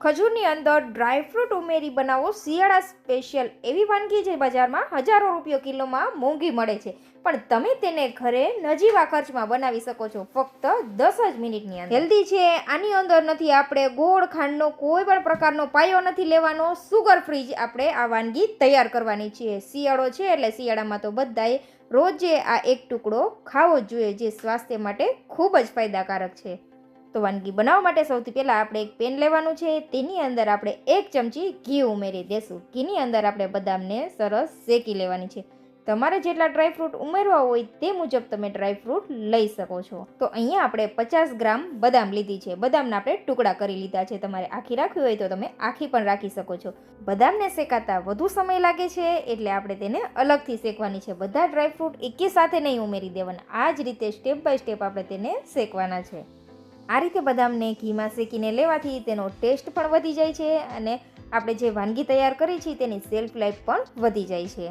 ખજૂરની અંદર ડ્રાયફ્રૂટ ઉમેરી બનાવો. શિયાળા સ્પેશિયલ એવી વાનગી જે બજારમાં હજારો રૂપિયો કિલોમાં મોંઘી મળે છે. પણ તમે તેને ઘરે નજીવા ખર્ચમાં બનાવી શકો છો. ફક્ત દસ જ મિનિટની અંદર. હેલ્ધી છે, આની અંદર નથી આપણે ગોળ, ખાંડનો કોઈ પણ પ્રકારનો પાયો નથી લેવાનો. સુગર ફ્રી જ આપણે આ વાનગી તૈયાર કરવાની છે શિયાળો છે એટલે શિયાળામાં તો બધાએ રોજે આ એક ટુકડો ખાવો જ જોઈએ, જે સ્વાસ્થ્ય માટે ખૂબ જ ફાયદાકારક છે. તો વાનગી બનાવવા માટે સૌથી પહેલાં આપણે એક પેન લેવાનું છે. તેની અંદર આપણે એક ચમચી ઘી ઉમેરી દેશું. ઘીની અંદર આપણે બદામને સરસ શેકી લેવાની છે. તમારે જેટલા ડ્રાયફ્રૂટ ઉમેરવા હોય તે મુજબ તમે ડ્રાયફ્રૂટ લઈ શકો છો. તો અહીંયા આપણે પચાસ ગ્રામ બદામ લીધી છે. બદામના આપણે ટુકડા કરી લીધા છે. તમારે આખી રાખવી હોય તો તમે આખી પણ રાખી શકો છો. બદામને શેકાતા વધુ સમય લાગે છે એટલે આપણે તેને અલગથી શેકવાની છે. બધા ડ્રાયફ્રૂટ એકી સાથે નહીં ઉમેરી દેવાના. આ જ રીતે સ્ટેપ બાય સ્ટેપ આપણે તેને શેકવાના છે. આ રીતે બદામને ઘીમાં શેકીને લેવાથી તેનો ટેસ્ટ પણ વધી જાય છે અને આપણે જે વાનગી તૈયાર કરી છે તેની સેલ્ફ લાઈફ પણ વધી જાય છે.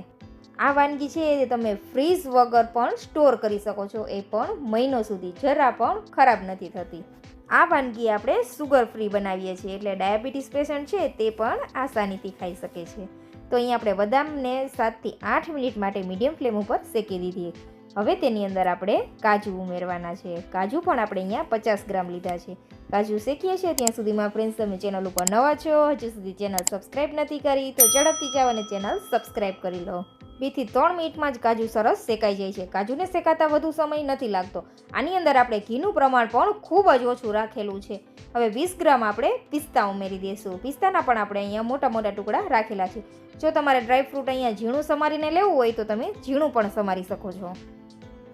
આ વાનગી છે એ તમે ફ્રીઝ વગર પણ સ્ટોર કરી શકો છો. એ પણ મહિનો સુધી જરા પણ ખરાબ નથી થતી. આ વાનગી આપણે સુગર ફ્રી બનાવીએ છીએ એટલે ડાયાબિટીસ પેશન્ટ છે તે પણ આસાનીથી ખાઈ શકે છે. તો અહીં આપણે બદામને સાતથી આઠ મિનિટ માટે મીડિયમ ફ્લેમ ઉપર શેકી દીધી. હવે તેની અંદર આપણે કાજુ ઉમેરવાના છે. કાજુ પણ આપણે અહીંયા પચાસ ગ્રામ લીધા છે. કાજુ શેકીએ છીએ ત્યાં સુધીમાં ફ્રેન્ડ્સ તમે ચેનલ ઉપર નવા છો, હજુ સુધી ચેનલ સબસ્ક્રાઈબ નથી કરી તો ઝડપથી જાઓ અને ચેનલ સબસ્ક્રાઈબ કરી લો. બેથી ત્રણ મિનિટમાં જ કાજુ સરસ શેકાઈ જાય છે. કાજુને શેકાતા વધુ સમય નથી લાગતો. આની અંદર આપણે ઘીનું પ્રમાણ પણ ખૂબ જ ઓછું રાખેલું છે. હવે વીસ ગ્રામ આપણે પિસ્તા ઉમેરી દઈશું. પિસ્તાના પણ આપણે અહીંયા મોટા મોટા ટુકડા રાખેલા છે. જો તમારે ડ્રાયફ્રૂટ અહીંયા ઝીણું સમારીને લેવું હોય તો તમે ઝીણું પણ સમારી શકો છો.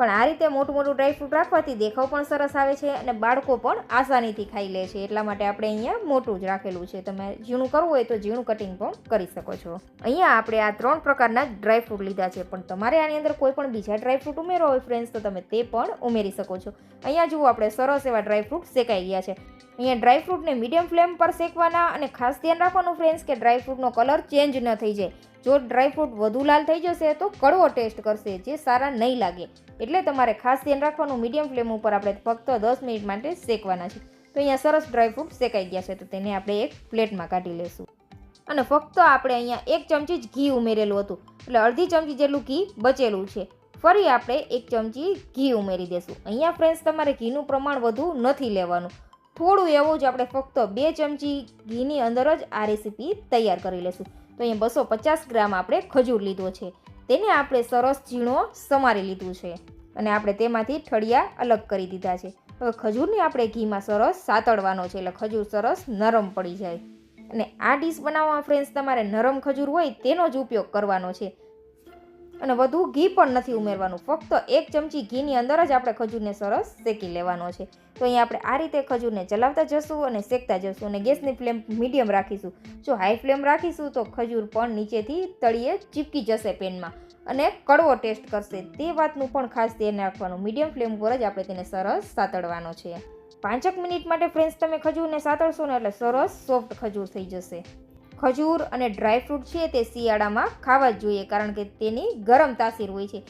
પણ આ રીતે મોટું મોટું ડ્રાયફ્રૂટ રાખવાથી દેખાવ પણ સરસ આવે છે અને બાળકો પણ આસાનીથી ખાઈ લે છે. એટલા માટે આપણે અહીંયા મોટું જ રાખેલું છે. તમે ઝીણું કરવું હોય તો ઝીણું કટિંગ પણ કરી શકો છો. અહીંયા આપણે આ ત્રણ પ્રકારના ડ્રાયફ્રૂટ લીધા છે. પણ તમારે આની અંદર કોઈ પણ બીજા ડ્રાયફ્રૂટ ઉમેરો હોય ફ્રેન્ડ્સ તો તમે તે પણ ઉમેરી શકો છો. અહીંયા જુઓ, આપણે સરસ એવા ડ્રાયફ્રૂટ શેકાઈ ગયા છે. અહીંયા ડ્રાયફ્રૂટને મીડિયમ ફ્લેમ પર શેકવાના અને ખાસ ધ્યાન રાખવાનું ફ્રેન્ડ્સ કે ડ્રાયફ્રૂટનો કલર ચેન્જ ન થઈ જાય. જો ડ્રાયફ્રૂટ વધુ લાલ થઈ જશે તો કડવો ટેસ્ટ કરશે, જે સારા નહીં લાગે. એટલે તમારે ખાસ ધ્યાન રાખવાનું મીડિયમ ફ્લેમ ઉપર આપણે ફક્ત દસ મિનિટ માટે શેકવાના છે. તો અહીંયા સરસ ડ્રાયફ્રૂટ શેકાઈ ગયા છે, તો તેને આપણે એક પ્લેટમાં કાઢી લેશું. અને ફક્ત આપણે અહીંયા એક ચમચી જ ઘી ઉમેરેલું હતું. એટલે અડધી ચમચી જેટલું ઘી બચેલું છે. ફરી આપણે એક ચમચી ઘી ઉમેરી દેશું. અહીંયા ફ્રેન્ડ્સ તમારે ઘીનું પ્રમાણ વધુ નથી લેવાનું. થોડું એવું જ આપણે ફક્ત બે ચમચી ઘીની અંદર જ આ રેસીપી તૈયાર કરી લઈશું તો અહીંયા બસો પચાસ ગ્રામ આપણે ખજૂર લીધો છે. તેને આપણે સરસ ઝીણો સમારી લીધું છે અને આપણે તેમાંથી ઠળિયા અલગ કરી દીધા છે. હવે ખજૂરને આપણે ઘીમાં સરસ સાતળવાનો છે એટલે ખજૂર સરસ નરમ પડી જાય. અને આ ડીશ બનાવવામાં ફ્રેન્ડ્સ તમારે નરમ ખજૂર હોય તેનો જ ઉપયોગ કરવાનો છે. અને વધુ ઘી પણ નથી ઉમેરવાનું. ફક્ત એક ચમચી ઘીની અંદર જ આપણે ખજૂરને સરસ શેકી લેવાનો છે. તો અહીંયા આપણે આ રીતે ખજૂરને ચલાવતા જશું અને શેકતા જશું અને ગેસની ફ્લેમ મીડિયમ રાખીશું. જો હાઈ ફ્લેમ રાખીશું તો ખજૂર પણ નીચેથી તળિયે ચીપકી જશે પેનમાં અને કડવો ટેસ્ટ કરશે. તે વાતનું પણ ખાસ ધ્યાન રાખવાનું. મીડિયમ ફ્લેમ પર જ આપણે તેને સરસ સાતળવાનો છે. પાંચક મિનિટ માટે ફ્રેન્ડ્સ, તમે ખજૂરને સાતળશો ને એટલે સરસ સોફ્ટ ખજૂર થઈ જશે. ખજૂર અને ડ્રાયફ્રૂટ છે તે શિયાળામાં ખાવા જ જોઈએ, કારણ કે તેની ગરમ તાસીર હોય છે,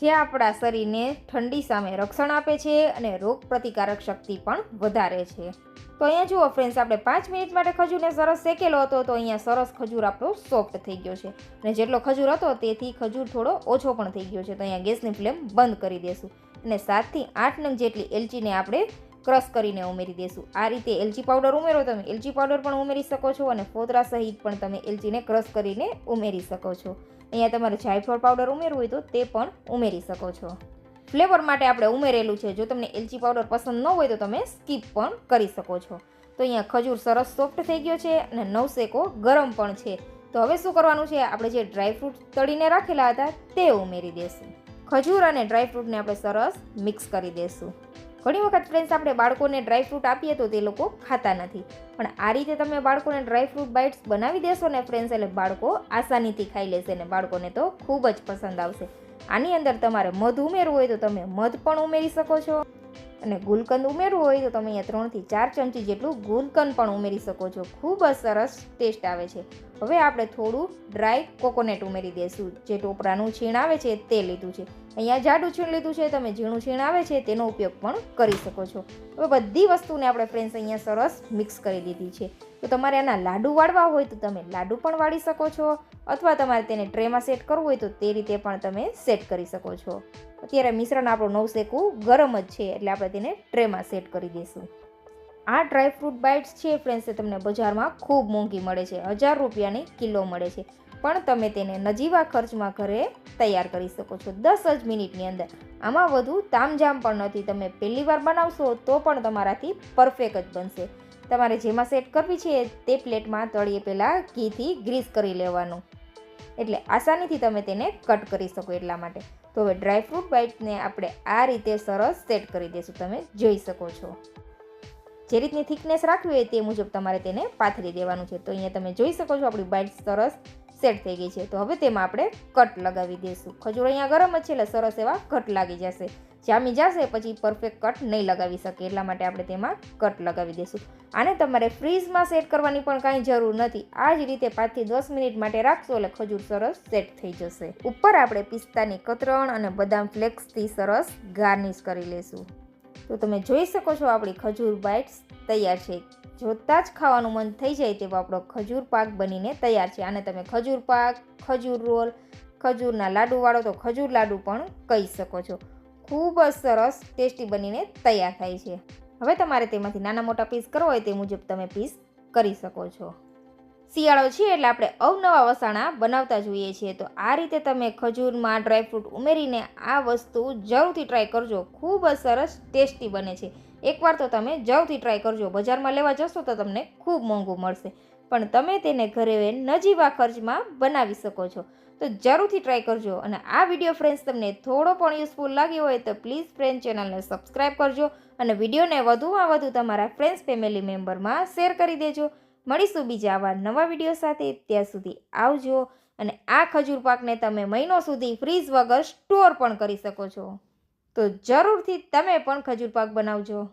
જે આપણા શરીરને ઠંડી સામે રક્ષણ આપે છે અને રોગ પ્રતિકારક શક્તિ પણ વધારે છે. તો અહીંયા જુઓ ફ્રેન્ડ્સ આપણે પાંચ મિનિટ માટે ખજૂરને સરસ શેકેલો હતો, તો અહીંયા સરસ ખજૂર આપણો સોફ્ટ થઈ ગયો છે. અને જેટલો ખજૂર હતો તેથી ખજૂર થોડો ઓછો પણ થઈ ગયો છે. તો અહીંયા ગેસની ફ્લેમ બંધ કરી દેશું. અને સાતથી આઠ નંગ જેટલી એલચીને આપણે ક્રશ કરીને ઉમેરી દેશું. આ રીતે એલચી પાવડર ઉમેરો તમે. એલચી પાવડર પણ ઉમેરી શકો છો અને ફોતરા સહિત પણ તમે એલચીને ક્રશ કરીને ઉમેરી શકો છો. અહીંયા તમારે જાયફળ પાવડર ઉમેરવું હોય તો તે પણ ઉમેરી શકો છો. ફ્લેવર માટે આપણે ઉમેરેલું છે. જો તમને એલચી પાવડર પસંદ ન હોય તો તમે સ્કીપ પણ કરી શકો છો. તો અહીંયા ખજૂર સરસ સોફ્ટ થઈ ગયો છે અને નવસેકો ગરમ પણ છે. તો હવે શું કરવાનું છે? આપણે જે ડ્રાયફ્રૂટ તળીને રાખેલા હતા તે ઉમેરી દઈશું ખજૂર અને ડ્રાયફ્રૂટને આપણે સરસ મિક્સ કરી દઈશું ઘણી વખત ફ્રેન્ડ્સ આપણે બાળકોને ડ્રાયફ્રૂટ આપીએ તો તે લોકો ખાતા નથી. પણ આ રીતે તમે બાળકોને ડ્રાયફ્રૂટ બાઇટ્સ બનાવી દેશો ને ફ્રેન્ડ્સ એટલે બાળકો આસાનીથી ખાઈ લેશે ને બાળકોને તો ખૂબ જ પસંદ આવશે. આની અંદર તમારે મધ ઉમેરવું હોય તો તમે મધ પણ ઉમેરી શકો છો અને ગુલકંદ ઉમેરવું હોય તો તમે અહીંયા ત્રણથી ચાર ચમચી જેટલું ગુલકંદ પણ ઉમેરી શકો છો. ખૂબ જ સરસ ટેસ્ટ આવે છે. હવે આપણે થોડું ડ્રાય કોકોનટ ઉમેરી દઈશું જે ટોપરાનું છીણ આવે છે તે લીધું છે. અહીંયા જાડું છીણ લીધું છે, તમે ઝીણું છીણ આવે છે, તેનો ઉપયોગ પણ કરી શકો છો. હવે બધી વસ્તુને આપણે ફ્રેન્ડ્સ અહીંયા સરસ મિક્સ કરી દીધી છે. તો તમારે આના લાડુ વાળવા હોય તો તમે લાડુ પણ વાળી શકો છો, અથવા તમારે તેને ટ્રેમાં સેટ કરવું હોય તો તે રીતે પણ તમે સેટ કરી શકો છો. અત્યારે મિશ્રણ આપણું નવ શેકું ગરમ જ છે, એટલે આપણે તેને ટ્રેમાં સેટ કરી દઈશું. આ ડ્રાયફ્રૂટ બાઇટ્સ છે ફ્રેન્ડ્સ તમને બજારમાં ખૂબ મોંઘી મળે છે, હજાર રૂપિયાની કિલો મળે છે. પણ તમે તેને નજીવા ખર્ચમાં ઘરે તૈયાર કરી શકો છો. દસ જ મિનિટની અંદર. આમાં વધુ તામઝામ પણ નથી. તમે પહેલી વાર બનાવશો તો પણ તમારાથી પરફેક્ટ જ બનશે. તમારે જેમાં સેટ કરવી છે તે પ્લેટમાં તળીએ પહેલાં ઘીથી ગ્રીસ કરી લેવાનું. એટલે આસાનીથી તમે તેને કટ કરી શકો એટલા માટે. તો હવે ડ્રાયફ્રૂટ બાઇટને આપણે આ રીતે સરસ સેટ કરી દઈશું. તમે જોઈ શકો છો. જે રીતની થિકનેસ રાખવી હોય તે મુજબ તમારે તેને પાથરી દેવાનું છે. તો અહીંયા તમે જોઈ શકો છો, આપણી બાઇટ સરસ સેટ થઈ ગઈ છે. તો હવે તેમાં આપણે કટ લગાવી દઈશું. ખજૂર અહીંયા ગરમ જ છે એટલે સરસ એવા કટ લાગી જશે. જામી જશે પછી પરફેક્ટ કટ નહીં લગાવી શકે એટલા માટે આપણે તેમાં કટ લગાવી દઈશું. આને તમારે ફ્રીઝમાં સેટ કરવાની પણ કાંઈ જરૂર નથી. આ જ રીતે પાંચથી દસ મિનિટ માટે રાખશો એટલે ખજૂર સરસ સેટ થઈ જશે. ઉપર આપણે પિસ્તાની કતરણ અને બદામ ફ્લેક્સથી સરસ ગાર્નિશ કરી લઈશું. તો તમે જોઈ શકો છો આપણી ખજૂર બાઇટ્સ તૈયાર છે. જોતાં જ ખાવાનું મન થઈ જાય તેવો આપણો ખજૂર પાક બનીને તૈયાર છે. આને તમે ખજૂર પાક, ખજૂર રોલ, ખજૂરના લાડુવાળો તો ખજૂર લાડુ પણ કહી શકો છો. ખૂબ જ સરસ, ટેસ્ટી બનીને તૈયાર થાય છે. હવે તમારે તેમાંથી નાના મોટા પીસ કરવો હોય તે મુજબ તમે પીસ કરી શકો છો. શિયાળો છે એટલે આપણે અવનવા વસાણા બનાવતા જોઈએ છીએ. તો આ રીતે તમે ખજૂરમાં ડ્રાયફ્રૂટ ઉમેરીને આ વસ્તુ જરૂરથી ટ્રાય કરજો. ખૂબ જ સરસ, ટેસ્ટી બને છે. એકવાર તો તમે જરૂરથી ટ્રાય કરજો. બજારમાં લેવા જશો તો તમને ખૂબ મોંઘું મળશે. પણ તમે તેને ઘરે નજીવા ખર્ચમાં બનાવી શકો છો. તો જરૂરથી ટ્રાય કરજો. અને આ વીડિયો ફ્રેન્ડ્સ તમને થોડો પણ યુઝફુલ લાગ્યો હોય તો પ્લીઝ ફ્રેન્ડ ચેનલને સબસ્ક્રાઈબ કરજો. અને વિડીયોને વધુમાં વધુ તમારા ફ્રેન્ડ્સ ફેમિલી મેમ્બરમાં શેર કરી દેજો. મળીશું બીજા આવા નવા વીડિયો સાથે. ત્યાં સુધી આવજો. અને આ ખજૂર પાકને તમે મહિનો સુધી ફ્રીઝ વગર સ્ટોર પણ કરી શકો છો. તો જરૂરથી તમે પણ ખજૂર પાક બનાવજો.